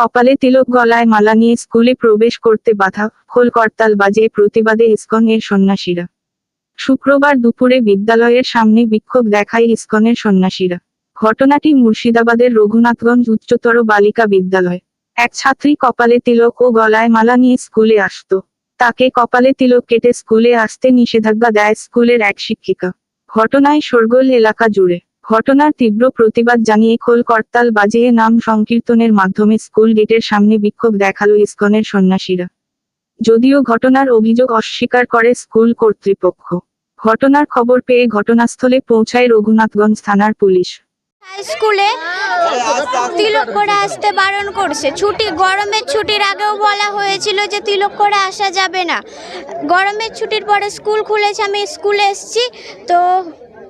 কপালে তিলক গলায় মালা নিয়ে স্কুলে প্রবেশ করতে বাধা খোল করতাল বাজে প্রতিবাদে ইস্কনের সন্ন্যাসীরা। শুক্রবার দুপুরে বিদ্যালয়ের সামনে বিক্ষোভ দেখায় ইস্কনের সন্ন্যাসীরা। ঘটনাটি মুর্শিদাবাদের রঘুনাথগঞ্জ উচ্চতর বালিকা বিদ্যালয়। এক ছাত্রী কপালে তিলক ও গলায় মালা নিয়ে স্কুলে আসতো। তাকে কপালে তিলক কেটে স্কুলে আসতে নিষেধাজ্ঞা দেয় স্কুলের এক শিক্ষিকা। ঘটনায় শোরগোল এলাকা জুড়ে। ঘটনার তীব্র প্রতিবাদ জানিয়ে খোল করতাল বাজিয়ে নাম সংকীর্তনের মাধ্যমে স্কুল গেটের সামনে বিক্ষোভ দেখাল ইস্কনের সন্ন্যাসীরা। যদিও ঘটনার অভিযোগ অস্বীকার করে স্কুল কর্তৃপক্ষ। ঘটনার খবর পেয়ে ঘটনাস্থলে পৌঁছায় রঘুনাথগঞ্জ থানার পুলিশ। স্কুলে তিলক করে আসতে বারণ করছে। ছুটি, গরমের ছুটির আগেও বলা হয়েছিল যে তিলক করে আসা যাবে না। গরমের ছুটির পরে স্কুল খুলেছে, আমি স্কুলে এসছি, তো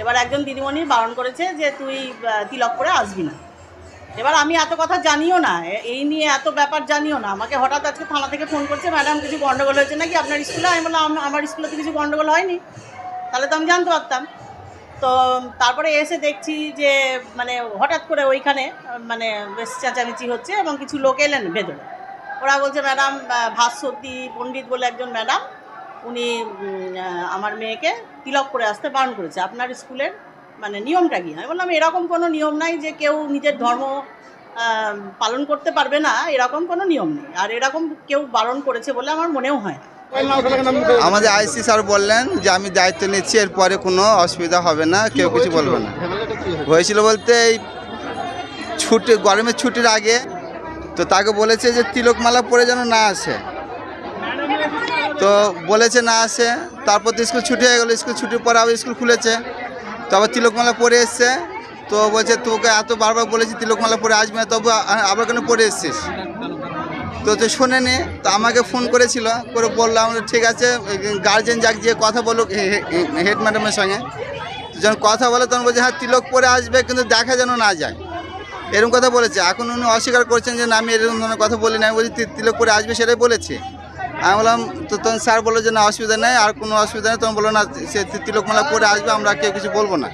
এবার একজন দিদিমণি বারণ করেছে যে তুই তিলক করে আসবি না। এবার আমি এত কথা জানিও না এই নিয়ে এত ব্যাপার জানিও না। আমাকে হঠাৎ আজকে থানা থেকে ফোন করছে, ম্যাডাম, কিছু গন্ডগোল হয়েছে নাকি? আপনার স্কুলে আমি বললাম আমার স্কুলে তো কিছু গন্ডগোল হয়নি। তাহলে তো আমি জানতে পারতাম। তো তারপরে এসে দেখছি যে মানে হঠাৎ করে ওইখানে মানে বেশ চেঁচামেচি হচ্ছে এবং কিছু লোক এলেন ভেতরে। ওরা বলছে, ম্যাডাম ভাস্বতী পণ্ডিত বলে একজন ম্যাডাম উনি আমার মেয়েকে তিলক করে আসতে বারণ করেছে। আপনার স্কুলের মানে নিয়মটা কি? আমি বললাম, এরকম কোনো নিয়ম নাই যে কেউ নিজের ধর্ম পালন করতে পারবে না, এরকম কোনো নিয়ম নেই। আর এরকম কেউ বারণ করেছে বলে আমার মনেও হয় আমাদের আইসি স্যার বললেন যে, আমি দায়িত্ব নিচ্ছি, এরপরে কোনো অসুবিধা হবে না, কেউ কিছু বলবে না। হয়েছিল বলতে এই ছুটি, গরমের ছুটির আগে, তো তাকে বলেছে যে, তিলকমালা পরে যেন না আসে। তো বলেছে না আসে। তারপর তো স্কুল ছুটি হয়ে গেলো, স্কুল ছুটির পরে আবার স্কুল খুলেছে। তো আবার তিলকমালা পরে এসছে। তো বলছে, তোকে এত বারবার বলেছি তিলকমালা পরে আসবে না, তবু আবার কেন পরে এসছিস? তো তো শোনেনি, তো আমাকে ফোন করেছিল, করে বললাম ঠিক আছে গার্জেন যাক গিয়ে কথা বলুক হেড ম্যাডামের সঙ্গে। যখন কথা বলে, তখন বলছে হ্যাঁ তিলক পরে আসবে, কিন্তু দেখা যেন না যায়। এরকম কথা বলেছে। এখন উনি অস্বীকার করছেন যে, না, আমি এরকম ধরনের কথা বলি না বলছি তিলক পরে আসবে সেটাই বলেছে। আমি বললাম, তো তখন স্যার বলল যে না, অসুবিধা নেই, আর কোনো অসুবিধা নেই। তখন বলল, না, সে তিলকমালা পরে আসবে, আমরা কেউ কিছু বলব না।